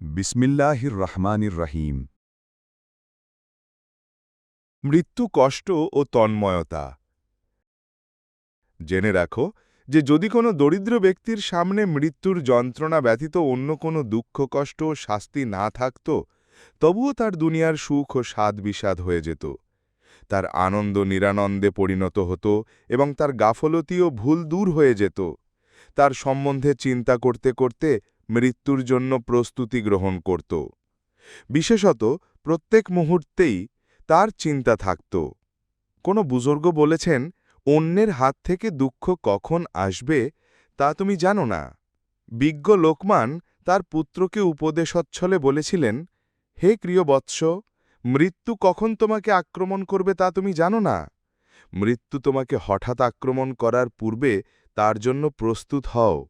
বিসমিল্লাহির রহমানির রহিম মৃত্যু কষ্ট ও তন্ময়তা। জেনে রাখো যে যদি কোনো দরিদ্র ব্যক্তির সামনে মৃত্যুর যন্ত্রণা ব্যতীত অন্য কোনো দুঃখ, কষ্ট ও শাস্তি না থাকত, তবুও তার দুনিয়ার সুখ ও স্বাদ বিষাদ হয়ে যেত। তার আনন্দ নিরানন্দে পরিণত হতো এবং তার গাফলতি ও ভুল দূর হয়ে যেত। তার সম্বন্ধে চিন্তা করতে করতে মৃত্যুর জন্য প্রস্তুতি গ্রহণ করত। বিশেষত প্রত্যেক মুহূর্তেই তার চিন্তা থাকত। কোনো বুজুর্গ বলেছেন, অন্যের হাত থেকে দুঃখ কখন আসবে তা তুমি জানো না। বিজ্ঞ লোকমান তার পুত্রকে উপদেশচ্ছলে বলেছিলেন, হে প্রিয়বৎস মৃত্যু কখন তোমাকে আক্রমণ করবে তা তুমি জানো না। মৃত্যু তোমাকে হঠাৎ আক্রমণ করার পূর্বে তার জন্য প্রস্তুত হও।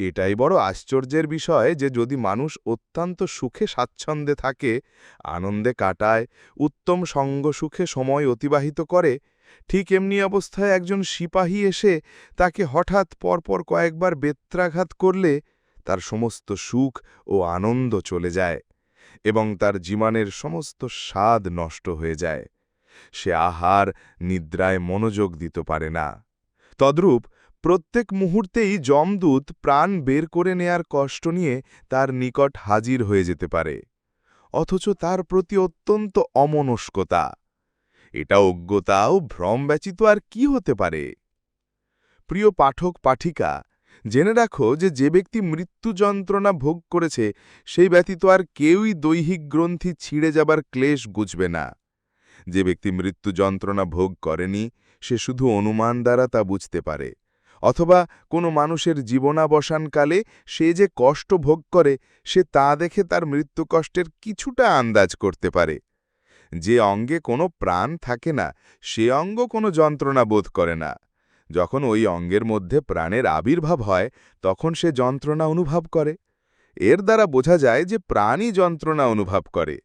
এটাই বড় আশ্চর্যের বিষয় যে যদি মানুষ অত্যন্ত সুখে স্বাচ্ছন্দ্যে থাকে, আনন্দে কাটায়, উত্তম সঙ্গ সুখে সময় অতিবাহিত করে, ঠিক এমনি অবস্থায় একজন সিপাহী এসে তাকে হঠাৎ পরপর কয়েকবার বেত্রাঘাত করলে তার সমস্ত সুখ ও আনন্দ চলে যায় এবং তার জীবনের সমস্ত স্বাদ নষ্ট হয়ে যায়। সে আহার, নিদ্রায় মনোযোগ দিতে পারে না। তদ্রূপ প্রত্যেক মুহূর্তেই যমদূত প্রাণ বের করে নেয়ার কষ্ট নিয়ে তার নিকট হাজির হয়ে যেতে পারে, অথচ তার প্রতি অত্যন্ত অমনস্কতা। এটা অজ্ঞতা ও ভ্রম ব্যতীত আর কি হতে পারে? প্রিয় পাঠক পাঠিকা, জেনে রাখো যে যে ব্যক্তি মৃত্যু যন্ত্রণা ভোগ করেছে, সেই ব্যতীত আর কেউই দৈহিক গ্রন্থি ছিঁড়ে যাবার ক্লেশ গুজবে না। যে ব্যক্তি মৃত্যু যন্ত্রণা ভোগ করেনি, সে শুধু অনুমান দ্বারা তা বুঝতে পারে। অথবা কোনো মানুষের জীবনাবসানকালে সে যে কষ্ট ভোগ করে, সে তা দেখে তার মৃত্যু কষ্টের কিছুটা আন্দাজ করতে পারে। যে অঙ্গে কোনো প্রাণ থাকে না, সে অঙ্গ কোনো যন্ত্রণা বোধ করে না। যখন ওই অঙ্গের মধ্যে প্রাণের আবির্ভাব হয়, তখন সে যন্ত্রণা অনুভব করে। এর দ্বারা বোঝা যায় যে প্রাণই যন্ত্রণা অনুভব করে।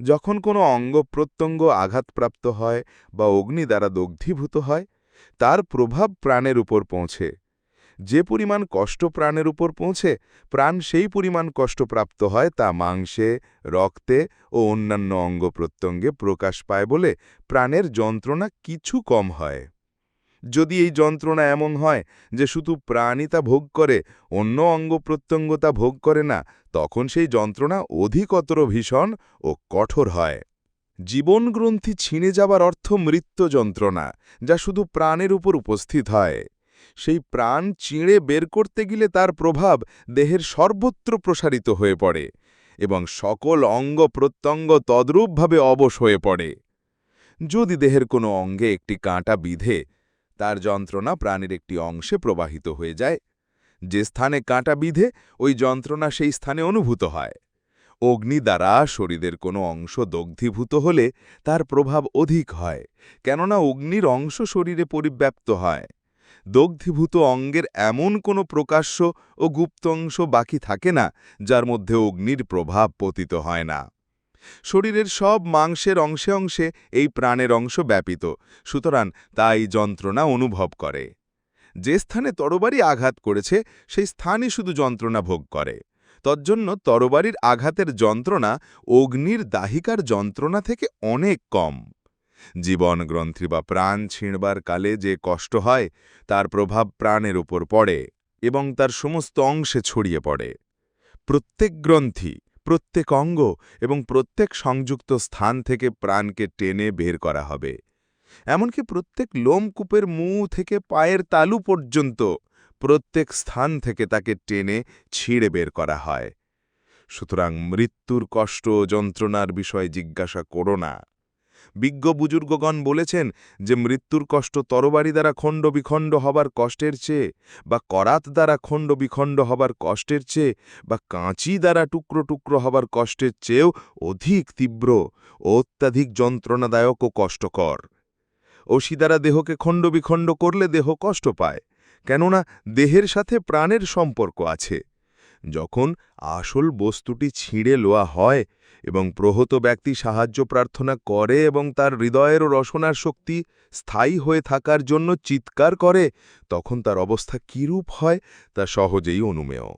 যখন কোনো অঙ্গ প্রত্যঙ্গ আঘাতপ্রাপ্ত হয় বা অগ্নি দ্বারা দগ্ধীভূত হয় তার প্রভাব প্রাণের উপর পৌঁছে। যে পরিমাণ কষ্ট প্রাণের উপর পৌঁছে, প্রাণ সেই পরিমাণ কষ্টপ্রাপ্ত হয় তা মাংসে, রক্তে ও অন্যান্য অঙ্গ প্রত্যঙ্গে প্রকাশ পায় বলে প্রাণের যন্ত্রণা কিছু কম হয়। যদি এই যন্ত্রণা এমন হয় যে শুধু প্রাণই তা ভোগ করে, অন্য অঙ্গ প্রত্যঙ্গ তা ভোগ করে না, তখন সেই যন্ত্রণা অধিকতর ভীষণ ও কঠোর হয়। জীবনগ্রন্থি ছিঁড়ে যাবার অর্থ মৃত্যু যন্ত্রণা, যা শুধু প্রাণের উপর উপস্থিত হয়। সেই প্রাণ চিঁড়ে বের করতে গেলে তার প্রভাব দেহের সর্বত্র প্রসারিত হয়ে পড়ে এবং সকল অঙ্গ প্রত্যঙ্গ তদ্রূপভাবে অবশ হয়ে পড়ে। যদি দেহের কোনো অঙ্গে একটি কাঁটা বিধে, তার যন্ত্রণা প্রাণের একটি অংশে প্রবাহিত হয়ে যায়। যে স্থানে কাঁটা বিধে, ওই যন্ত্রণা সেই স্থানে অনুভূত হয়। অগ্নি দ্বারা শরীরের কোনো অংশ দগ্ধীভূত হলে তার প্রভাব অধিক হয়, কেননা অগ্নির অংশ শরীরে পরিব্যাপ্ত হয়। দগ্ধীভূত অঙ্গের এমন কোনো প্রকাশ্য ও গুপ্ত অংশ বাকি থাকে না, যার মধ্যে অগ্নির প্রভাব পতিত হয় না। শরীরের সব মাংসের অংশে অংশে এই প্রাণের অংশ ব্যাপিত, সুতরাং তা এই যন্ত্রণা অনুভব করে। যে স্থানে তরবারি আঘাত করেছে, সেই স্থানই শুধু যন্ত্রণা ভোগ করে। তজ্জন্য তরবারির আঘাতের যন্ত্রণা অগ্নির দাহিকার যন্ত্রণা থেকে অনেক কম। জীবন গ্রন্থি বা প্রাণ ছিঁড়বার কালে যে কষ্ট হয়, তার প্রভাব প্রাণের উপর পড়ে এবং তার সমস্ত অংশে ছড়িয়ে পড়ে। প্রত্যেক গ্রন্থি, প্রত্যেক অঙ্গ এবং প্রত্যেক সংযুক্ত স্থান থেকে প্রাণকে টেনে বের করা হবে। এমনকি প্রত্যেক লোমকূপের মু থেকে পায়ের তালু পর্যন্ত প্রত্যেক স্থান থেকে তাকে টেনে ছিঁড়ে বের করা হয়। সুতরাং মৃত্যুর কষ্ট ও যন্ত্রণার বিষয়ে জিজ্ঞাসা করো না। বিজ্ঞ বুজুর্গগণ বলেছেন যে মৃত্যুর কষ্ট তরবারি দ্বারা খণ্ড বিখণ্ড হবার কষ্টের চেয়ে বা করাত দ্বারা খণ্ড বিখণ্ড হবার কষ্টের চেয়ে বা কাঁচি দ্বারা টুকরো টুকরো হবার কষ্টের চেয়েও অধিক তীব্র ও অত্যাধিক যন্ত্রণাদায়ক ও কষ্টকর। অসি দ্বারা দেহকে খণ্ড বিখণ্ড করলে দেহ কষ্ট পায়। কেননা দেহের সাথে প্রাণের সম্পর্ক আছে। যখন আসল বস্তুটি ছিঁড়ে লোয়া হয় এবং প্রহত ব্যক্তি সাহায্য প্রার্থনা করে এবং তার হৃদয়ের রসনার শক্তি স্থায়ী হয়ে থাকার জন্য চিৎকার করে, তখন তার অবস্থা কীরূপ হয় তা সহজেই অনুমেয়।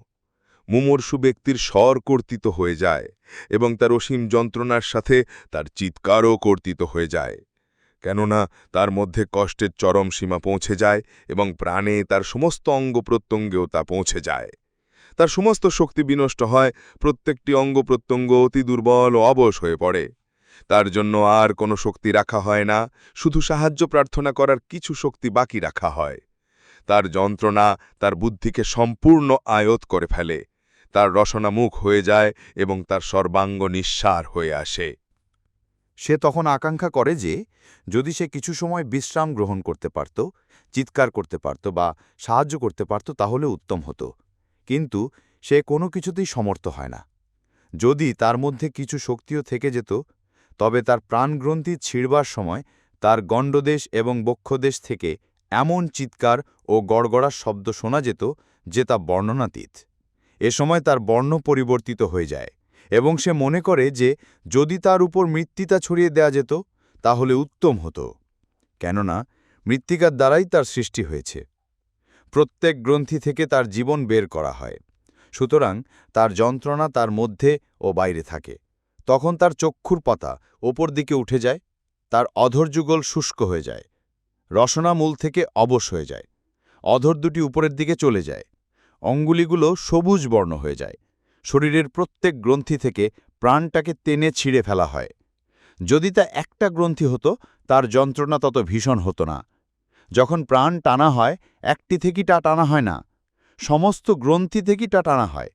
মুমূর্ষু ব্যক্তির স্বর কর্তিত হয়ে যায় এবং তার অসীম যন্ত্রণার সাথে তার চিৎকারও কর্তিত হয়ে যায়। কেননা তার মধ্যে কষ্টের চরম সীমা পৌঁছে যায় এবং প্রাণে তার সমস্ত অঙ্গ প্রত্যঙ্গেও তা পৌঁছে যায়। তার সমস্ত শক্তি বিনষ্ট হয়, প্রত্যেকটি অঙ্গ প্রত্যঙ্গ অতি দুর্বল ও অবশ হয়ে পড়ে। তার জন্য আর কোনো শক্তি রাখা হয় না, শুধু সাহায্য প্রার্থনা করার কিছু শক্তি বাকি রাখা হয়। তার যন্ত্রণা তার বুদ্ধিকে সম্পূর্ণ আয়ত করে ফেলে। তার রসনা মুখ হয়ে যায় এবং তার সর্বাঙ্গ নিঃসার হয়ে আসে। সে তখন আকাঙ্ক্ষা করে যে, যদি সে কিছু সময় বিশ্রাম গ্রহণ করতে পারত, চিৎকার করতে পারত বা সাহায্য করতে পারত, তাহলে উত্তম হতো। কিন্তু সে কোনো কিছুতেই সমর্থ হয় না। যদি তার মধ্যে কিছু শক্তিও থেকে যেত, তবে তার প্রাণগ্রন্থি ছিঁড়বার সময় তার গণ্ডদেশ এবং বক্ষদেশ থেকে এমন চিৎকার ও গড়গড়ার শব্দ শোনা যেত, যে তা বর্ণনাতীত। এ সময় তার বর্ণ পরিবর্তিত হয়ে যায়। এবং সে মনে করে যে যদি তার উপর মৃত্তিকা ছড়িয়ে দেয়া যেত, তাহলে উত্তম হতো। কেননা, মৃত্তিকার দ্বারাই তার সৃষ্টি হয়েছে। প্রত্যেক গ্রন্থি থেকে তার জীবন বের করা হয়। সুতরাং তার যন্ত্রণা তার মধ্যে ও বাইরে থাকে। তখন তার চক্ষুর পাতা ওপর দিকে উঠে যায়, তার অধৈর্যুগল শুষ্ক হয়ে যায়, রসনা মূল থেকে অবশ হয়ে যায়, অধর দুটি উপরের দিকে চলে যায়, অঙ্গুলিগুলো সবুজ বর্ণ হয়ে যায় শরীরের প্রত্যেক গ্রন্থি থেকে প্রাণটাকে টেনে ছিঁড়ে ফেলা হয়। যদি তা একটা গ্রন্থি হতো, তার যন্ত্রণা তত ভীষণ হতো না। যখন প্রাণ টানা হয়, একটি থেকেই টা টানা হয় না। সমস্ত গ্রন্থি থেকেই টা টানা হয়।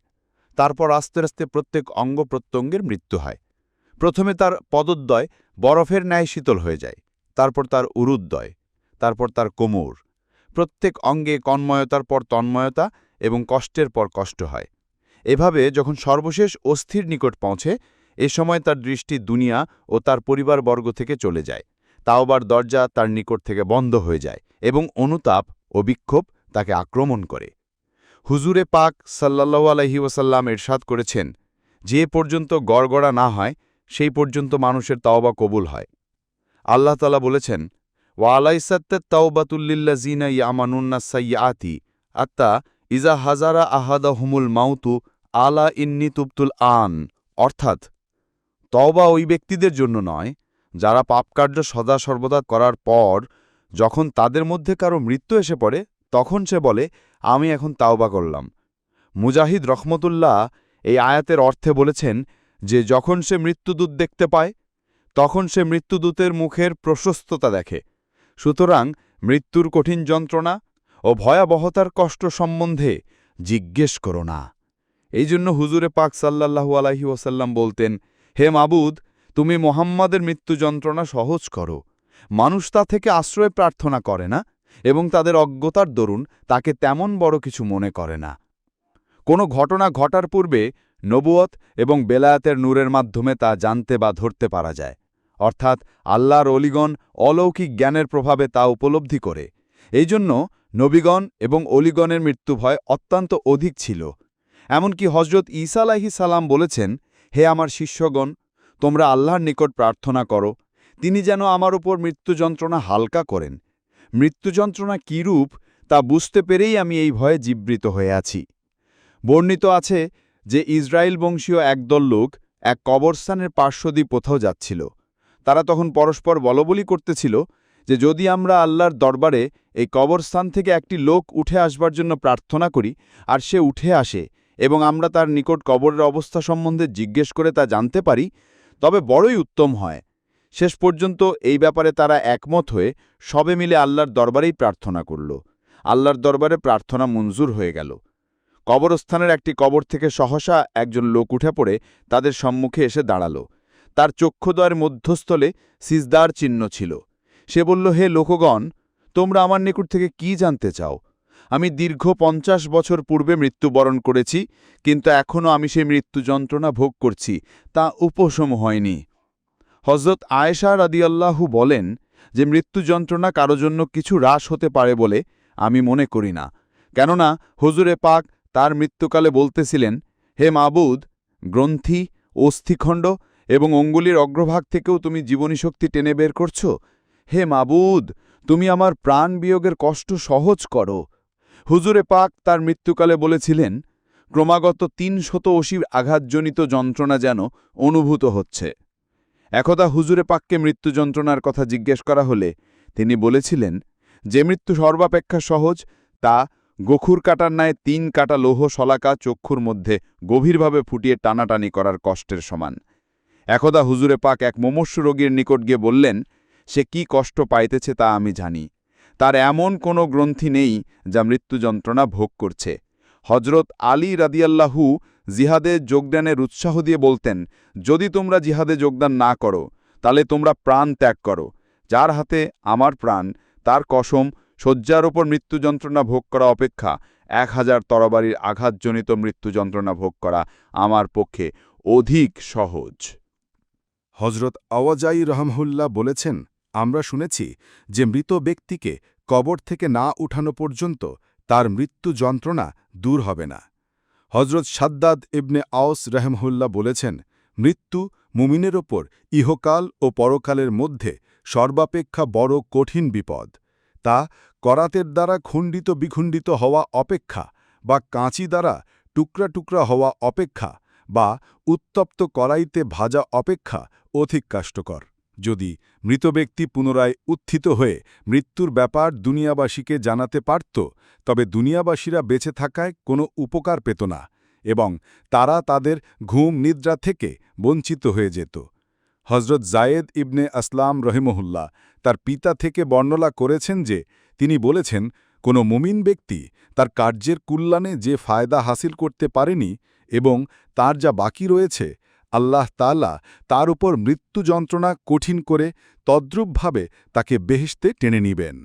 তারপর আস্তে আস্তে প্রত্যেক অঙ্গ প্রত্যঙ্গের মৃত্যু হয়। প্রথমে তার পদোদ্দয় বরফের ন্যায় শীতল হয়ে যায়, তারপর তার উরুদ্দয় তারপর তার কোমর। প্রত্যেক অঙ্গে কন্ময়তার পর তন্ময়তা এবং কষ্টের পর কষ্ট হয়। এভাবে যখন সর্বশেষ অস্থির নিকট পৌঁছে, এ সময় তার দৃষ্টি দুনিয়া ও তার পরিবারবর্গ থেকে চলে যায়। তাওবার দরজা তার নিকট থেকে বন্ধ হয়ে যায় এবং অনুতাপ ও বিক্ষোভ তাকে আক্রমণ করে। হুজুরে পাক সাল্লাল্লাহু আলহি ওসাল্লাম এরশাদ করেছেন, যে পর্যন্ত গড়গড়া না হয়, সেই পর্যন্ত মানুষের তাওবা কবুল হয়। আল্লাহ তালা বলেছেন ওয়ালাইসাত্তে তাওবাতুল্লিল্লা জিনা ইয়ামানুন্না সাইয়াতি আত্মা ইজা হাজারা আহাদা হুমুল মাউতু আলা ইন্নি তুবতুল আন, অর্থাৎ, তওবা ওই ব্যক্তিদের জন্য নয়, যারা পাপকার্য সদা সর্বদা করার পর, যখন তাদের মধ্যে কারও মৃত্যু এসে পড়ে, তখন সে বলে, আমি এখন তাওবা করলাম। মুজাহিদ রহমতুল্লাহ এই আয়াতের অর্থে বলেছেন যে, যখন সে মৃত্যুদূত দেখতে পায়, তখন সে মৃত্যুদূতের মুখের প্রশস্ততা দেখে। সুতরাং মৃত্যুর কঠিন যন্ত্রণা ও ভয়াবহতার কষ্ট সম্বন্ধে জিজ্ঞেস করো না। এই জন্য হুজুরে পাক সাল্লাল্লাহু আলাহি ওসাল্লাম বলতেন, হে মাবুদ, তুমি মোহাম্মদের মৃত্যু যন্ত্রণা সহজ করো। মানুষ তা থেকে আশ্রয় প্রার্থনা করে না এবং তাদের অজ্ঞতার দরুন তাকে তেমন বড় কিছু মনে করে না। কোনো ঘটনা ঘটার পূর্বে নবুয়ত এবং বেলায়াতের নূরের মাধ্যমে তা জানতে বা ধরতে পারা যায়। অর্থাৎ আল্লাহর অলিগণ অলৌকিক জ্ঞানের প্রভাবে তা উপলব্ধি করে। এই জন্য নবীগণ এবং অলিগণের মৃত্যু ভয় অত্যন্ত অধিক ছিল। এমনকি হজরত ঈসা আলাহি সালাম বলেছেন, হে আমার শিষ্যগণ, তোমরা আল্লাহর নিকট প্রার্থনা করো। তিনি যেন আমার উপর মৃত্যু যন্ত্রণা হালকা করেন। মৃত্যু যন্ত্রণা কীরূপ তা বুঝতে পেরেই আমি এই ভয়ে জীবৃত হয়ে আছি। বর্ণিত আছে যে ইসরায়েল বংশীয় একদল লোক এক কবরস্থানের পার্শ্বদী কোথাও যাচ্ছিল। তারা তখন পরস্পর বলবলি করতেছিল যে, যদি আমরা আল্লাহর দরবারে এই কবরস্থান থেকে একটি লোক উঠে আসবার জন্য প্রার্থনা করি, আর সে উঠে আসে এবং আমরা তার নিকট কবরের অবস্থা সম্বন্ধে জিজ্ঞেস করে তা জানতে পারি, তবে বড়ই উত্তম হয়। শেষ পর্যন্ত এই ব্যাপারে তারা একমত হয়ে সবে মিলে আল্লাহর দরবারেই প্রার্থনা করল। আল্লাহর দরবারে প্রার্থনা মঞ্জুর হয়ে গেল। কবরস্থানের একটি কবর থেকে সহসা একজন লোক উঠে পড়ে তাদের সম্মুখে এসে দাঁড়াল। তার চক্ষুদয়ের মধ্যস্থলে সিজদার চিহ্ন ছিল। সে বলল, হে লোকগণ, তোমরা আমার নিকট থেকে কি জানতে চাও? আমি দীর্ঘ পঞ্চাশ বছর পূর্বে মৃত্যুবরণ করেছি, কিন্তু এখনও আমি সেই মৃত্যু যন্ত্রণা ভোগ করছি, তা উপশম হয়নি। হজরত আয়েশা রাদিয়াল্লাহু বলেন যে মৃত্যু যন্ত্রণা কারও জন্য কিছু হ্রাস হতে পারে বলে আমি মনে করি না। কেননা হুজুরে পাক তার মৃত্যুকালে বলতেছিলেন, হে মাবুদ, গ্রন্থি, অস্থিখণ্ড এবং অঙ্গুলির অগ্রভাগ থেকেও তুমি জীবনী শক্তি টেনে বের করছ? হে মাবুদ, তুমি আমার প্রাণ বিয়োগের কষ্ট সহজ করো। হুজুরে পাক তার মৃত্যুকালে বলেছিলেন, ক্রমাগত তিনশত অশির আঘাতজনিত যন্ত্রণা যেন অনুভূত হচ্ছে। একদা হুজুরে পাককে মৃত্যু যন্ত্রণার কথা জিজ্ঞেস করা হলে তিনি বলেছিলেন, যে মৃত্যু সর্বাপেক্ষা সহজ, তা গখুর কাটার ন্যায় তিন কাটা লৌহ শলাকা চক্ষুর মধ্যে গভীরভাবে ফুটিয়ে টানাটানি করার কষ্টের সমান। একদা হুজুরে পাক এক মুমূর্ষু রোগীর নিকট গিয়ে বললেন, সে কি কষ্ট পাইতেছে তা আমি জানি। তার এমন কোনো গ্রন্থি নেই যা মৃত্যু যন্ত্রণা ভোগ করছে। হজরত আলী রাদিয়াল্লাহু জিহাদে যোগদানের উৎসাহ দিয়ে বলতেন, যদি তোমরা জিহাদে যোগদান না করো, তাহলে তোমরা প্রাণ ত্যাগ করো। যার হাতে আমার প্রাণ, তার কসম শয্যার ওপর মৃত্যু যন্ত্রণা ভোগ করা অপেক্ষা এক হাজার তরবারির আঘাতজনিত মৃত্যু যন্ত্রণা ভোগ করা আমার পক্ষে অধিক সহজ। হজরত আওয়াজাই রহমহুল্লাহ বলেছেন আমরা শুনেছি যে মৃত ব্যক্তিকে কবর থেকে না উঠানো পর্যন্ত তার মৃত্যু যন্ত্রণা দূর হবে না। হজরত সাদ্দাদ ইবনে আওস রহমহুল্লাহ বলেছেন, মৃত্যু মুমিনের ওপর ইহকাল ও পরকালের মধ্যে সর্বাপেক্ষা বড় কঠিন বিপদ। তা করাতের দ্বারা খণ্ডিত বিখণ্ডিত হওয়া অপেক্ষা বা কাঁচি দ্বারা টুকরা টুকরা হওয়া অপেক্ষা বা উত্তপ্ত কড়াইতে ভাজা অপেক্ষা অধিক কাষ্টকর। যদি মৃত ব্যক্তি পুনরায় উত্থিত হয়ে মৃত্যুর ব্যাপার দুনিয়াবাসীকে জানাতে পারত, তবে দুনিয়াবাসীরা বেঁচে থাকায় কোনো উপকার পেত না এবং তারা তাদের ঘুম নিদ্রা থেকে বঞ্চিত হয়ে যেত। হজরত জায়েদ ইবনে আসলাম রহিমহুল্লাহ তার পিতা থেকে বর্ণনা করেছেন যে, তিনি বলেছেন, কোনো মুমিন ব্যক্তি তার কার্যের কল্যাণে যে ফায়দা হাসিল করতে পারেনি এবং তার যা বাকি রয়েছে আল্লাহ তাআলা তার উপর মৃত্যু যন্ত্রণা কঠিন করে তদ্রূপভাবে তাকে বেহেশতে টেনে নিবেন।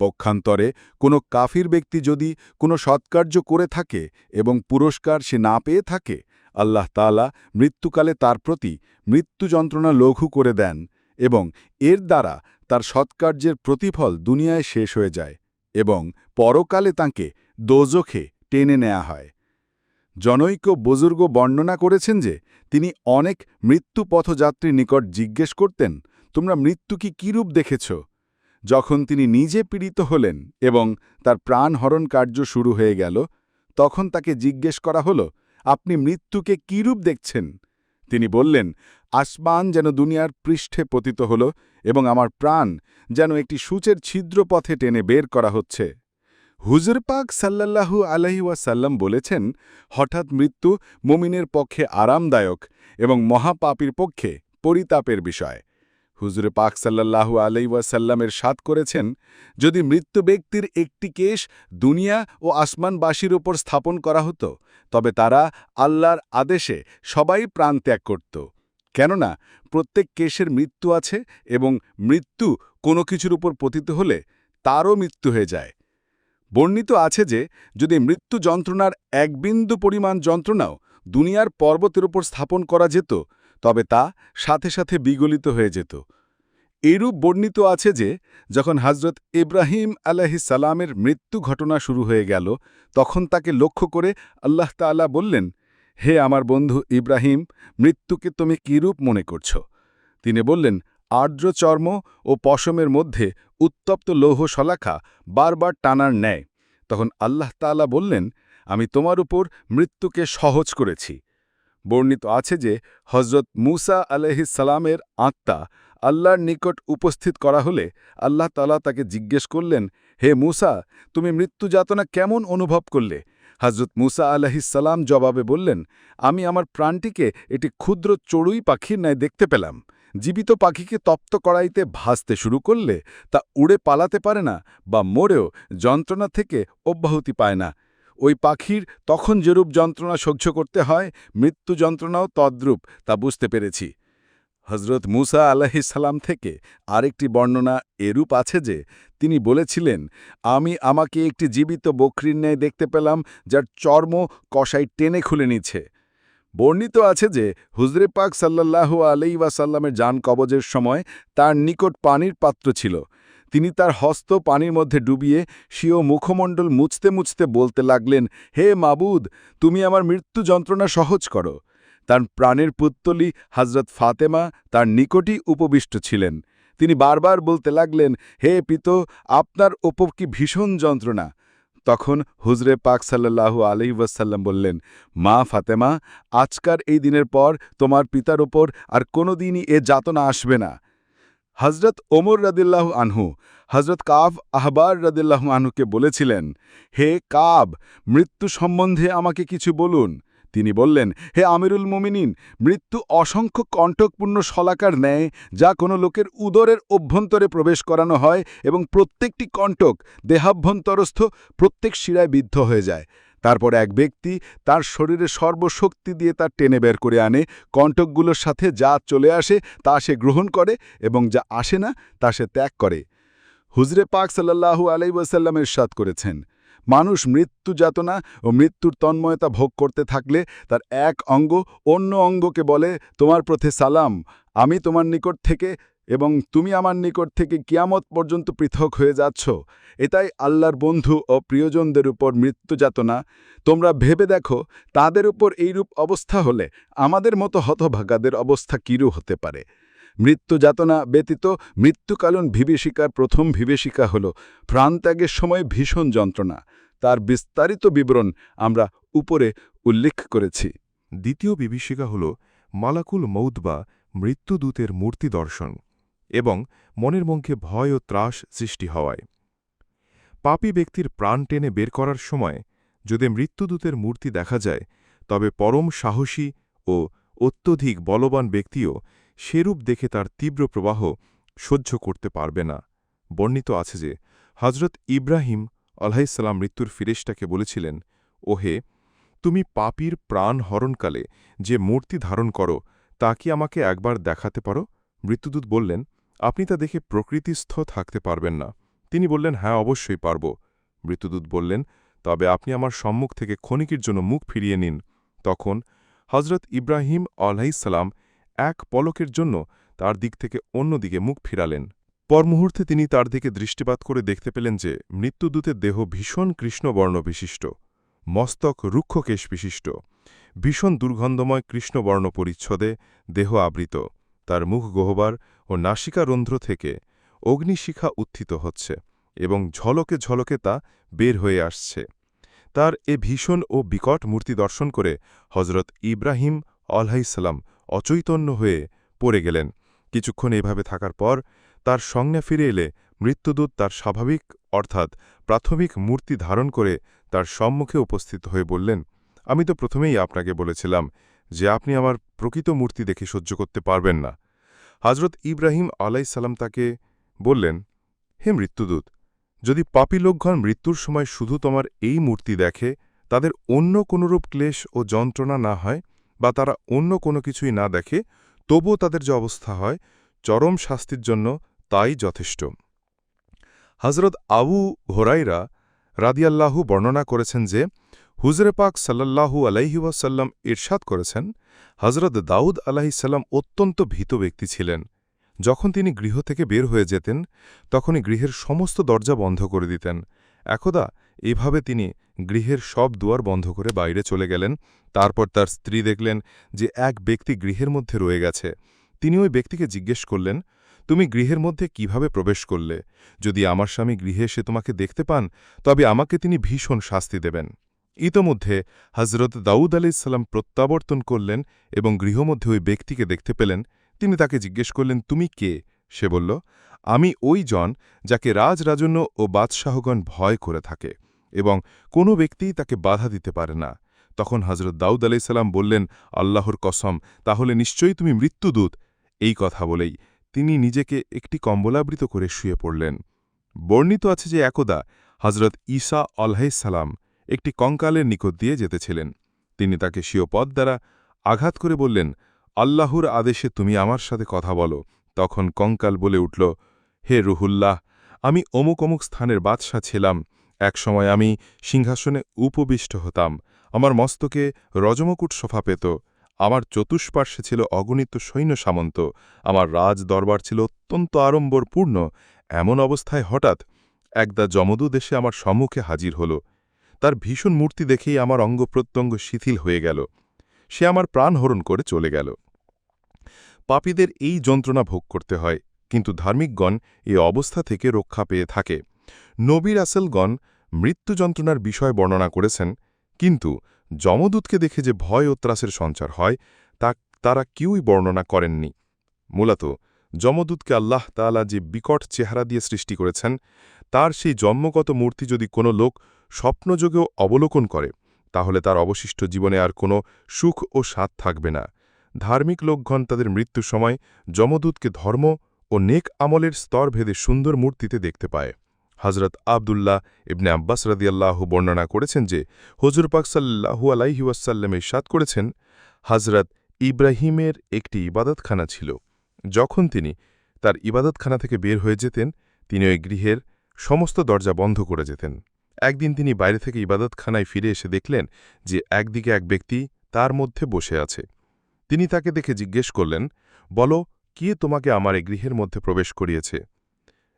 পক্ষান্তরে কোনো কাফির ব্যক্তি যদি কোনো সৎকার্য করে থাকে এবং পুরস্কার সে না পেয়ে থাকে, আল্লাহ তাআলা মৃত্যুকালে তার প্রতি মৃত্যু যন্ত্রণা লঘু করে দেন এবং এর দ্বারা তার সৎকার্যের প্রতিফল দুনিয়ায় শেষ হয়ে যায় এবং পরকালে তাঁকে দোজখে টেনে নেয়া হয়। জনৈক বুজুর্গ বর্ণনা করেছেন যে তিনি অনেক মৃত্যু পথযাত্রীর নিকট জিজ্ঞেস করতেন, তোমরা মৃত্যু কি কীরূপ দেখেছ? যখন তিনি নিজে পীড়িত হলেন এবং তার প্রাণহরণ কার্য শুরু হয়ে গেল, তখন তাকে জিজ্ঞেস করা হল, আপনি মৃত্যুকে কীরূপ দেখছেন? তিনি বললেন, আসমান যেন দুনিয়ার পৃষ্ঠে পতিত হল এবং আমার প্রাণ যেন একটি সূচের ছিদ্র পথে টেনে বের করা হচ্ছে। হুজুর পাক সাল্লাল্লাহু আলহিউসাল্লাম বলেছেন, হঠাৎ মৃত্যু মুমিনের পক্ষে আরামদায়ক এবং মহাপাপীর পক্ষে পরিতাপের বিষয়। হুজুর পাক সাল্লাল্লাহু আলাইসাল্লামের সাত করেছেন, যদি মৃত্যু ব্যক্তির একটি কেশ দুনিয়া ও আসমানবাসীর ওপর স্থাপন করা হতো, তবে তারা আল্লাহর আদেশে সবাই প্রাণ ত্যাগ করত। কেননা, প্রত্যেক কেশের মৃত্যু আছে এবং মৃত্যু কোনো কিছুর উপর পতিত হলে তারও মৃত্যু হয়ে যায়। বর্ণিত আছে যে, যদি মৃত্যু যন্ত্রণার এক বিন্দু পরিমাণ যন্ত্রণাও দুনিয়ার পর্বতের উপর স্থাপন করা যেত, তবে তা সাথে সাথে বিগলিত হয়ে যেত। এরূপ বর্ণিত আছে যে, যখন হজরত ইব্রাহিম সালামের মৃত্যু ঘটনা শুরু হয়ে গেল, তখন তাকে লক্ষ্য করে আল্লাহ তাআলা বললেন, হে আমার বন্ধু ইব্রাহিম, মৃত্যুকে তুমি কীরূপ মনে করছ? তিনি বললেন, আর্দ্র চর্ম ও পশমের মধ্যে উত্তপ্ত লৌহ শলাখা বারবার টানার ন্যায়। তখন আল্লাহ তাআলা বললেন, আমি তোমার উপর মৃত্যুকে সহজ করেছি। বর্ণিত আছে যে হজরত মুসা সালামের আত্মা আল্লাহর নিকট উপস্থিত করা হলে আল্লাহ তালা তাকে জিজ্ঞেস করলেন, হে মুসা, তুমি মৃত্যু যাতনা কেমন অনুভব করলে? হজরত মুসা সালাম জবাবে বললেন, আমি আমার প্রাণটিকে এটি ক্ষুদ্র চড়ুই পাখির ন্যায় দেখতে পেলাম। জীবিত পাখিকে তপ্ত কড়াইতে ভাসতে শুরু করলে তা উড়ে পালাতে পারে না বা মরেও যন্ত্রণা থেকে অব্যাহতি পায় না। ওই পাখির তখন যেরূপ যন্ত্রণা সহ্য করতে হয়, মৃত্যু যন্ত্রণাও তদ্রূপ, তা বুঝতে পেরেছি। হজরত মুসা আলাহিসাল্লাম থেকে আরেকটি বর্ণনা এরূপ আছে যে, তিনি বলেছিলেন, আমি আমাকে একটি জীবিত বকরির ন্যায় দেখতে পেলাম, যার চর্ম কষাই টেনে খুলে নিচ্ছে। বর্ণিত আছে যে, হুজরে পাক সাল্লাল্লাহু আলাই ওয়াসাল্লামের যান কবজের সময় তার নিকট পানির পাত্র ছিল। তিনি তার হস্ত পানির মধ্যে ডুবিয়ে স্বীয় মুখমণ্ডল মুছতে মুছতে বলতে লাগলেন, হে মাবুদ, তুমি আমার মৃত্যু যন্ত্রণা সহজ করো। তার প্রাণের পুত্তলি হজরত ফাতেমা তার নিকটই উপবিষ্ট ছিলেন। তিনি বারবার বলতে লাগলেন, হে পিত, আপনার ওপর কি ভীষণ যন্ত্রণা? তখন হুজরে পাক সাল্লাল্লাহু আলি ওয়াসাল্লাম বললেন, মা ফাতেমা, আজকার এই দিনের পর তোমার পিতার ওপর আর কোনো দিনই এ যাতনা আসবে না। হজরত ওমর রাদিল্লাহু আনহু হজরত কাব আহবার রাদিল্লাহু আনহুকে বলেছিলেন, হে কাব, মৃত্যু সম্বন্ধে আমাকে কিছু বলুন। তিনি বললেন, হে আমিরুল মুমিনিন, মৃত্যু অসংখ্য কণ্টকপূর্ণ শলাকার ন্যায়, যা কোনো লোকের উদরের অভ্যন্তরে প্রবেশ করানো হয় এবং প্রত্যেকটি কণ্টক দেহাভ্যন্তরস্থ, প্রত্যেক শিরায় বিদ্ধ হয়ে যায়। তারপর এক ব্যক্তি তার শরীরে সর্বশক্তি দিয়ে তা টেনে বের করে আনে, কণ্টকগুলোর সাথে যা চলে আসে তা সে গ্রহণ করে এবং যা আসে না তা সে ত্যাগ করে। হুজরে পাক সাল্লাল্লাহু আলাইসাল্লামের সাদ করেছেন। মানুষ মৃত্যু যাতনা ও মৃত্যুর তন্ময়তা ভোগ করতে থাকলে তার এক অঙ্গ অন্য অঙ্গকে বলে, তোমার প্রথে সালাম। আমি তোমার নিকট থেকে এবং তুমি আমার নিকট থেকে কিয়ামত পর্যন্ত পৃথক হয়ে যাচ্ছ। এটাই আল্লাহর বন্ধু ও প্রিয়জনদের উপর মৃত্যু যাতনা তোমরা ভেবে দেখো, তাদের উপর এইরূপ অবস্থা হলে আমাদের মতো হতভাগাদের অবস্থা কিরু হতে পারে? মৃত্যু যাতনা ব্যতীত মৃত্যুকালীন ভিবেশিকার প্রথম ভিবেশিকা হল প্রাণত্যাগের সময় ভীষণ যন্ত্রণা। তার বিস্তারিত বিবরণ আমরা উপরে উল্লেখ করেছি। দ্বিতীয় বিভীষিকা হল মালাকুল মৌদ বা মৃত্যুদূতের মূর্তি দর্শন এবং মনের মধ্যে ভয় ও ত্রাস সৃষ্টি হওয়ায়। পাপী ব্যক্তির প্রাণ টেনে বের করার সময় যদি মৃত্যুদূতের মূর্তি দেখা যায়, তবে পরম সাহসী ও অত্যধিক বলবান ব্যক্তিও সেরূপ দেখে তার তীব্র প্রবাহ সহ্য করতে পারবে না। বর্ণিত আছে যে হজরত ইব্রাহিম আলাইসাল্লাম মৃত্যুর ফিরেশটাকে বলেছিলেন, ওহে, তুমি পাপীর প্রাণ হরণকালে যে মূর্তি ধারণ করো, তা কি আমাকে একবার দেখাতে পারো? মৃত্যুদূত বললেন, আপনি তা দেখে প্রকৃতিস্থ থাকতে পারবেন না। তিনি বললেন হ্যাঁ অবশ্যই পারব। মৃত্যুদূত বললেন, তবে আপনি আমার সম্মুখ থেকে ক্ষণিকের জন্য মুখ ফিরিয়ে নিন। তখন হজরত ইব্রাহিম আলাইসাল্লাম এক পলকের জন্য তার দিক থেকে অন্যদিকে মুখ ফিরালেন। পর মুহূর্তে তিনি তার দিকে দৃষ্টিপাত করে দেখতে পেলেন যে মৃত্যুদূতের দেহ ভীষণ কৃষ্ণবর্ণ বিশিষ্ট, মস্তক রুক্ষকেশ বিশিষ্ট, ভীষণ দুর্গন্ধময় কৃষ্ণবর্ণ পরিচ্ছদে দেহ আবৃত, তার মুখ গহ্বর ও নাসিকারন্ধ্র থেকে অগ্নিশিখা উত্থিত হচ্ছে এবং ঝলকে ঝলকে তা বের হয়ে আসছে। তার এ ভীষণ ও বিকট মূর্তি দর্শন করে হজরত ইব্রাহিম আলহাইসাল্লাম অচৈতন্য হয়ে পড়ে গেলেন। কিছুক্ষণ এভাবে থাকার পর তার সংজ্ঞা ফিরে এলে মৃত্যুদূত তার স্বাভাবিক, অর্থাৎ প্রাথমিক মূর্তি ধারণ করে তার সম্মুখে উপস্থিত হয়ে বললেন, আমি তো প্রথমেই আপনাকে বলেছিলাম যে আপনি আমার প্রকৃত মূর্তি দেখে সহ্য করতে পারবেন না। হজরত ইব্রাহিম আলাইসাল্লাম তাকে বললেন, হে মৃত্যুদূত, যদি পাপী লোকগণ মৃত্যুর সময় শুধু তোমার এই মূর্তি দেখে, তাদের অন্য কোনরূপ ক্লেশ ও যন্ত্রণা না হয় বা তারা অন্য কোনো কিছুই না দেখে, তবুও তাদের যে অবস্থা হয়, চরম শাস্তির জন্য তাই যথেষ্ট। হজরত আবু হোরাইরা রাদিয়াল্লাহু বর্ণনা করেছেন যে, হুজরে পাক সাল্লাল্লাহু আলাইহিওয়াসাল্লাম ইরশাদ করেছেন হজরত দাউদ আলাহিসাল্লাম অত্যন্ত ভীত ব্যক্তি ছিলেন। যখন তিনি গৃহ থেকে বের হয়ে যেতেন, তখনই গৃহের সমস্ত দরজা বন্ধ করে দিতেন। একদা এভাবে তিনি গৃহের সব দুয়ার বন্ধ করে বাইরে চলে গেলেন। তারপর তার স্ত্রী দেখলেন যে, এক ব্যক্তি গৃহের মধ্যে রয়ে গেছে। তিনি ওই ব্যক্তিকে জিজ্ঞেস করলেন তুমি গৃহের মধ্যে কীভাবে প্রবেশ করলে? যদি আমার স্বামী গৃহে এসে তোমাকে দেখতে পান, তবে আমাকে তিনি ভীষণ শাস্তি দেবেন। ইতোমধ্যে হজরত দাউদ আলাইসাল্লাম প্রত্যাবর্তন করলেন এবং গৃহমধ্যে ওই ব্যক্তিকে দেখতে পেলেন। তিনি তাকে জিজ্ঞেস করলেন, তুমি কে? সে বলল, আমি ওই জন যাকে রাজরাজন্য ও বাদশাহগণ ভয় করে থাকে এবং কোনো ব্যক্তিই তাকে বাধা দিতে পারে না। তখন হজরত দাউদ আলাইসাল্লাম বললেন, আল্লাহর কসম, তাহলে নিশ্চয়ই তুমি মৃত্যুদূত? এই কথা বলেই তিনি নিজেকে একটি কম্বলাবৃত করে শুয়ে পড়লেন। বর্ণিত আছে যে একদা হজরত ঈসা আলহাইসাল্লাম একটি কঙ্কালের নিকট দিয়ে যেতেছিলেন তিনি তাকে স্বীয় পদ দ্বারা আঘাত করে বললেন, আল্লাহর আদেশে তুমি আমার সাথে কথা বলো। তখন কঙ্কাল বলে উঠল, হে রুহুল্লাহ, আমি অমুক অমুক স্থানের বাদশাহ ছিলাম। একসময় আমি সিংহাসনে উপবিষ্ট হতাম। আমার মস্তকে রজমকুট সোফা পেত। আমার চতুষ্পার্শ্বে ছিল অগণিত সৈন্য সামন্ত। আমার রাজ দরবার ছিল অত্যন্ত আড়ম্বরপূর্ণ। এমন অবস্থায় হঠাৎ একদা যমদু দেশে আমার সম্মুখে হাজির হল। তার ভীষণ মূর্তি দেখেই আমার অঙ্গপ্রত্যঙ্গ শিথিল হয়ে গেল। সে আমার প্রাণ হরণ করে চলে গেল। পাপীদের এই যন্ত্রণা ভোগ করতে হয়, কিন্তু ধার্মিকগণ এ অবস্থা থেকে রক্ষা পেয়ে থাকে। নবীর আসলগণ মৃত্যু যন্ত্রণার বিষয় বর্ণনা করেছেন, কিন্তু যমদূতকে দেখে যে ভয় ও ত্রাসের সঞ্চার হয়, তা তারা কেউই বর্ণনা করেননি। মূলত, যমদূতকে আল্লাহ তাআলা যে বিকট চেহারা দিয়ে সৃষ্টি করেছেন, তার সেই জন্মগত মূর্তি যদি কোনো লোক স্বপ্নযোগেও অবলোকন করে, তাহলে তার অবশিষ্ট জীবনে আর কোনো সুখ ও স্বাদ থাকবে না। ধার্মিক লোকগণ তাদের মৃত্যুর সময় যমদূতকে ধর্ম ও নেক আমলের স্তরভেদে সুন্দর মূর্তিতে দেখতে পায়। হজরত আবদুল্লাহ ইবনে আব্বাস রদিয়াল্লাহ বর্ণনা করেছেন যে, হজুর পাক সাল্লাহু আলাইহি ওয়াসাল্লাম করেছেন হজরত ইব্রাহিমের একটি ইবাদতখানা ছিল। যখন তিনি তার ইবাদতখানা থেকে বের হয়ে যেতেন, তিনি ওই গৃহের সমস্ত দরজা বন্ধ করে যেতেন। একদিন তিনি বাইরে থেকে ইবাদতখানায় ফিরে এসে দেখলেন যে, একদিকে এক ব্যক্তি তার মধ্যে বসে আছে। তিনি তাকে দেখে জিজ্ঞেস করলেন, বলো, কে তোমাকে আমার এই গৃহের মধ্যে প্রবেশ করিয়েছে?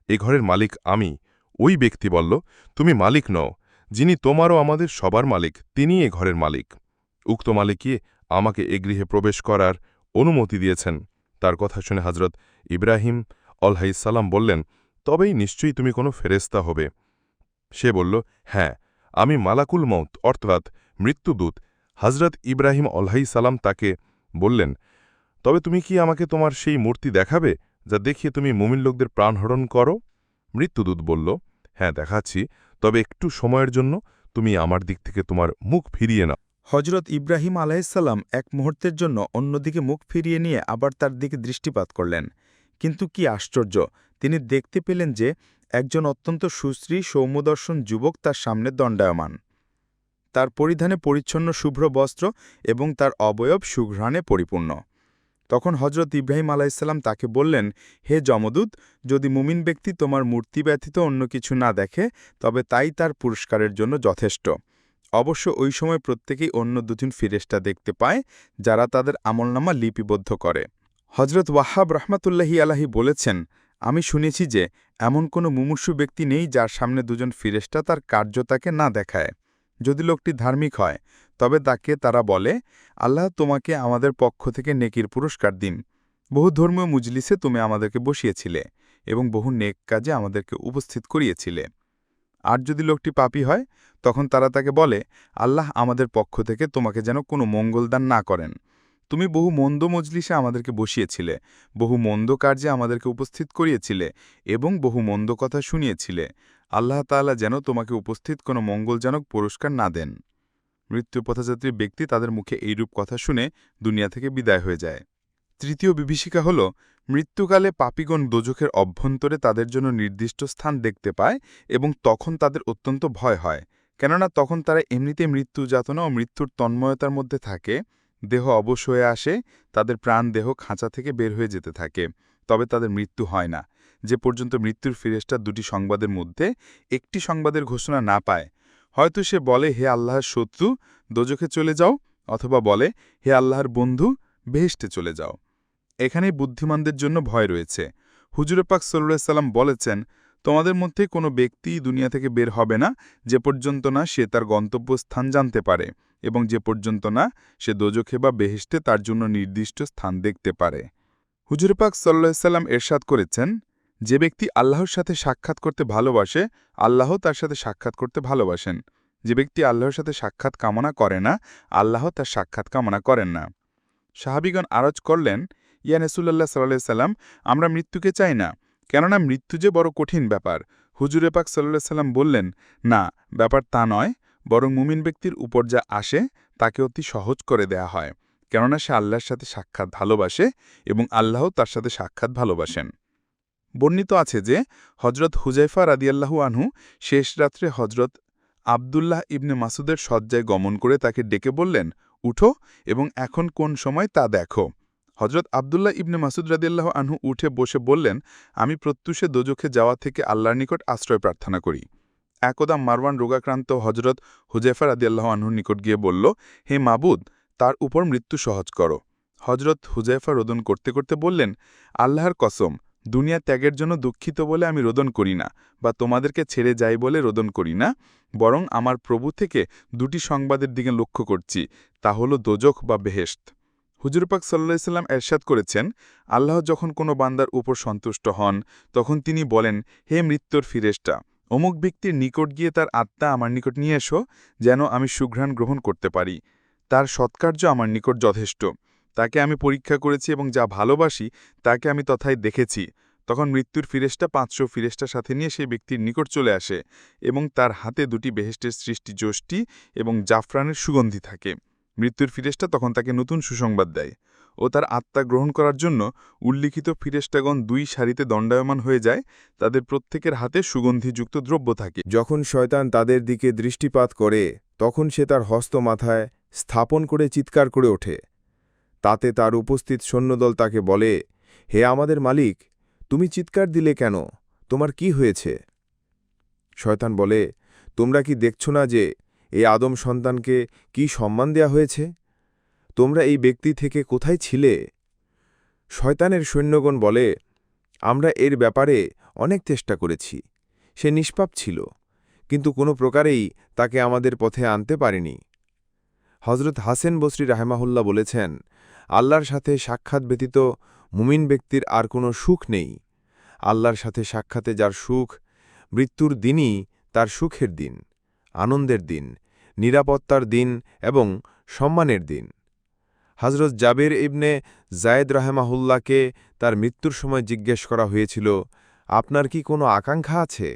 এ ঘরের মালিক আমি। ওই ব্যক্তি বলল, তুমি মালিক নও, যিনি তোমারও আমাদের সবার মালিক তিনি এ ঘরের মালিক। উক্ত মালিকই আমাকে এ গৃহে প্রবেশ করার অনুমতি দিয়েছেন। তার কথা শুনে হজরত ইব্রাহিম সালাম বললেন, তবেই নিশ্চয়ই তুমি কোনো ফেরেস্তা হবে। সে বলল হ্যাঁ আমি মালাকুল মৌত অর্থাৎ মৃত্যুদূত। হজরত ইব্রাহিম সালাম তাকে বললেন, তবে তুমি কি আমাকে তোমার সেই মূর্তি দেখাবে, যা দেখিয়ে তুমি মুমিন লোকদের প্রাণহরণ করো? মৃত্যুদূত বলল হ্যাঁ দেখাচ্ছি। তবে একটু সময়ের জন্য তুমি আমার দিক থেকে তোমার মুখ ফিরিয়ে নাও। হজরত ইব্রাহিম আলাইসাল্লাম এক মুহূর্তের জন্য অন্যদিকে মুখ ফিরিয়ে নিয়ে আবার তার দিকে দৃষ্টিপাত করলেন। কিন্তু কি আশ্চর্য, তিনি দেখতে পেলেন যে একজন অত্যন্ত সুশ্রী, সৌম্যদর্শন যুবক তার সামনে দণ্ডায়মান। তার পরিধানে পরিচ্ছন্ন, শুভ্র বস্ত্র এবং তার অবয়ব সুঘ্রাণে পরিপূর্ণ। তখন হজরত ইব্রাহিম আলাইসাল্লাম তাকে বললেন, হে যমদূত, যদি মুমিন ব্যক্তি তোমার মূর্তি ব্যতীত অন্য কিছু না দেখে, তবে তাই তার পুরস্কারের জন্য যথেষ্ট। অবশ্য ওই সময় প্রত্যেকেই অন্য দুজন ফিরেস্তা দেখতে পায়, যারা তাদের আমলনামা লিপিবদ্ধ করে। হজরত ওয়াহাব রহমাতুল্লাহি আলাহি বলেছেন, আমি শুনেছি যে এমন কোনো মুমূর্ষু ব্যক্তি নেই যার সামনে দুজন ফিরেস্তা তার কার্যতাকে না দেখায়। যদি লোকটি ধার্মিক হয় তবে তাকে তারা বলে, আল্লাহ তোমাকে আমাদের পক্ষ থেকে নেকির পুরস্কার দিন। বহু ধর্মীয় মুজলিসে তুমি আমাদেরকে বসিয়েছিলে এবং বহু নেক কাজে আমাদেরকে উপস্থিত করিয়েছিলে। আর যদি লোকটি পাপী হয়, তখন তারা তাকে বলে, আল্লাহ আমাদের পক্ষ থেকে তোমাকে যেন কোনো মঙ্গলদান না করেন। তুমি বহু মন্দ মজলিসে আমাদেরকে বসিয়েছিলে, বহু মন্দ কার্যে আমাদেরকে উপস্থিত করিয়েছিলে এবং বহু মন্দ কথা শুনিয়েছিলে। আল্লাহ তাআলা যেন তোমাকে উপস্থিত কোনো মঙ্গলজনক পুরস্কার না দেন। মৃত্যু পথযাত্রী ব্যক্তি তাদের মুখে এইরূপ কথা শুনে দুনিয়া থেকে বিদায় হয়ে যায়। তৃতীয় বিভীষিকা হল, মৃত্যুকালে পাপিগণ দোজখের অভ্যন্তরে তাদের জন্য নির্দিষ্ট স্থান দেখতে পায় এবং তখন তাদের অত্যন্ত ভয় হয়। কেননা তখন তারা এমনিতে মৃত্যু যাতনা ও মৃত্যুর তন্ময়তার মধ্যে থাকে, দেহ অবশ হয়ে আসে, তাদের প্রাণ দেহ খাঁচা থেকে বের হয়ে যেতে থাকে, তবে তাদের মৃত্যু হয় না। যে পর্যন্ত মৃত্যুর ফিরেস্টার দুটি সংবাদের মধ্যে একটি সংবাদের ঘোষণা না পায় হয়তো সে বলে, হে আল্লাহর শত্রু, দোজখে চলে যাও, অথবা বলে, হে আল্লাহর বন্ধু বেহেস্টে চলে যাও। এখানেই বুদ্ধিমানদের জন্য ভয় রয়েছে। হুজুরে পাক সাল্লাহ সাল্লাম বলেছেন, তোমাদের মধ্যে কোনো ব্যক্তি দুনিয়া থেকে বের হবে না, যে পর্যন্ত না সে তার গন্তব্যস্থান জানতে পারে এবং যে পর্যন্ত না সে দোজখে বা বেহেস্টে তার জন্য নির্দিষ্ট স্থান দেখতে পারে। হুজুরে পাক সাল্লাহ সাল্লাম এরশাদ করেছেন যে ব্যক্তি আল্লাহর সাথে সাক্ষাৎ করতে ভালোবাসে, আল্লাহ তার সাথে সাক্ষাৎ করতে ভালোবাসেন। যে ব্যক্তি আল্লাহর সাথে সাক্ষাৎ কামনা করে না, আল্লাহ তার সাক্ষাৎ কামনা করেন না। সাহাবিগণ আরজ করলেন, ইয়া নেসুল্লাহ সাল্লাহ সাল্লাম আমরা মৃত্যুকে চাই না। কেননা মৃত্যু যে বড় কঠিন ব্যাপার। হুজুরে পাক সাল্লাহ সাল্লাম বললেন, না, ব্যাপার তা নয়। বরং মুমিন ব্যক্তির উপর যা আসে, তাকে অতি সহজ করে দেয়া হয়। কেননা সে আল্লাহর সাথে সাক্ষাৎ ভালোবাসে এবং আল্লাহ তার সাথে সাক্ষাৎ ভালোবাসেন। বর্ণিত আছে যে হজরত হুজাইফা রাদিয়াল্লাহু আনহু শেষ রাত্রে হজরত আবদুল্লাহ ইবনে মাসুদের শয্যায় গমন করে তাকে ডেকে বললেন, উঠো এবং এখন কোন সময় তা দেখো। হজরত আবদুল্লাহ ইবনে মাসুদ রাদিয়াল্লাহ আনহু উঠে বসে বললেন, আমি প্রত্যুষে দোজখে যাওয়া থেকে আল্লাহর নিকট আশ্রয় প্রার্থনা করি। একদা মারওয়ান রোগাক্রান্ত হজরত হুজেফা রাদিয়াল্লাহ আনহুর নিকট গিয়ে বলল, হে মাবুদ, তার উপর মৃত্যু সহজ করো। হজরত হুজেফা রোদন করতে করতে বললেন, আল্লাহর কসম দুনিয়া ত্যাগের জন্য দুঃখিত বলে আমি রোদন করি না, বা তোমাদেরকে ছেড়ে যাই বলে রোদন করি না, বরং আমার প্রভু থেকে দুটি সংবাদের দিকে লক্ষ্য করছি, তা হল দোজখ বা বেহেস্ত হুজুরপাক সাল্লাহ সাল্লাম এরশাদ করেছেন, আল্লাহ যখন কোনো বান্দার উপর সন্তুষ্ট হন, তখন তিনি বলেন, হে মৃত্যুর ফিরেস্টা অমুক ব্যক্তির নিকট গিয়ে তার আত্মা আমার নিকট নিয়ে এসো, যেন আমি সুঘ্রাণ গ্রহণ করতে পারি। তার সৎকার্য আমার নিকট যথেষ্ট। তাকে আমি পরীক্ষা করেছি এবং যা ভালোবাসি তাকে আমি তথায় দেখেছি। তখন মৃত্যুর ফিরেস্টা পাঁচশো ফিরেস্টার সাথে নিয়ে সেই ব্যক্তির নিকট চলে আসে এবং তার হাতে দুটি বেহেস্টের সৃষ্টি যষ্টি এবং জাফরানের সুগন্ধি থাকে। মৃত্যুর ফিরেস্টা তখন তাকে নতুন সুসংবাদ দেয় ও তার আত্মা গ্রহণ করার জন্য উল্লিখিত ফিরেস্টাগণ দুই সারিতে দণ্ডায়মান হয়ে যায়, তাদের প্রত্যেকের হাতে সুগন্ধিযুক্ত দ্রব্য থাকে। যখন শয়তান তাদের দিকে দৃষ্টিপাত করে, তখন সে তার হস্ত মাথায় স্থাপন করে চিৎকার করে ওঠে। তাতে তার উপস্থিত সৈন্যদল তাকে বলে, হে আমাদের মালিক, তুমি চিৎকার দিলে কেন? তোমার কি হয়েছে? শয়তান বলে, তোমরা কি দেখছ না যে এই আদম সন্তানকে কি সম্মান দেয়া হয়েছে? তোমরা এই ব্যক্তি থেকে কোথায় ছিলে? শয়তানের সৈন্যগণ বলে, আমরা এর ব্যাপারে অনেক চেষ্টা করেছি। সে নিষ্পাপ ছিল, কিন্তু কোনো প্রকারেই তাকে আমাদের পথে আনতে পারেনি। হজরত হাসেন বসরি রাহেমাহুল্লা বলেছেন আল্লাহর সাথে সাক্ষাৎ ব্যতীত মুমিন ব্যক্তির আর কোনো সুখ নেই। আল্লাহর সাথে সাক্ষাতে যার সুখ, মৃত্যুর দিনই তার সুখের দিন, আনন্দের দিন, নিরাপত্তার দিন এবং সম্মানের দিন। হজরত জাবের ইবনে জায়েদ রাহেমাহুল্লাহকে তার মৃত্যুর সময় জিজ্ঞেস করা হয়েছিল, আপনার কি কোনো আকাঙ্ক্ষা আছে?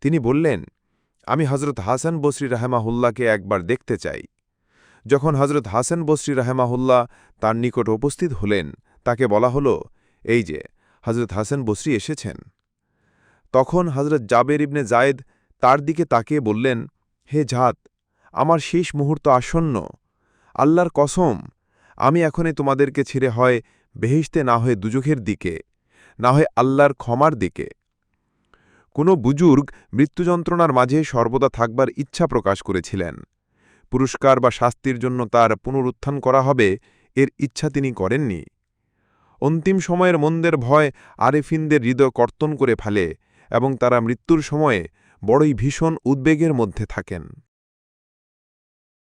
তিনি বললেন, আমি হজরত হাসান বসরি রাহেমাহুল্লাহকে একবার দেখতে চাই। যখন হজরত হাসান বসরি রাহেমাহুল্লাহ তার নিকট উপস্থিত হলেন, তাকে বলা হল, এই যে হজরত হাসান বসরি এসেছেন। তখন হজরত জাবের ইবনে জায়েদ তার দিকে তাকিয়ে বললেন, হে জাত, আমার শেষ মুহূর্ত আসন্ন। আল্লাহর কসম, আমি এখনই তোমাদেরকে ছেড়ে হয় বেহিস্তে না হয়ে দুজখের দিকে, না হয় আল্লাহর ক্ষমার দিকে। কোনো বুজুর্গ মৃত্যুযন্ত্রণার মাঝে সর্বদা থাকবার ইচ্ছা প্রকাশ করেছিলেন। পুরস্কার বা শাস্তির জন্য তার পুনরুত্থান করা হবে, এর ইচ্ছা তিনি করেননি। অন্তিম সময়ের মন্দের ভয় আরেফিনদের হৃদয় কর্তন করে ফেলে এবং তারা মৃত্যুর সময়ে বড়ই ভীষণ উদ্বেগের মধ্যে থাকেন।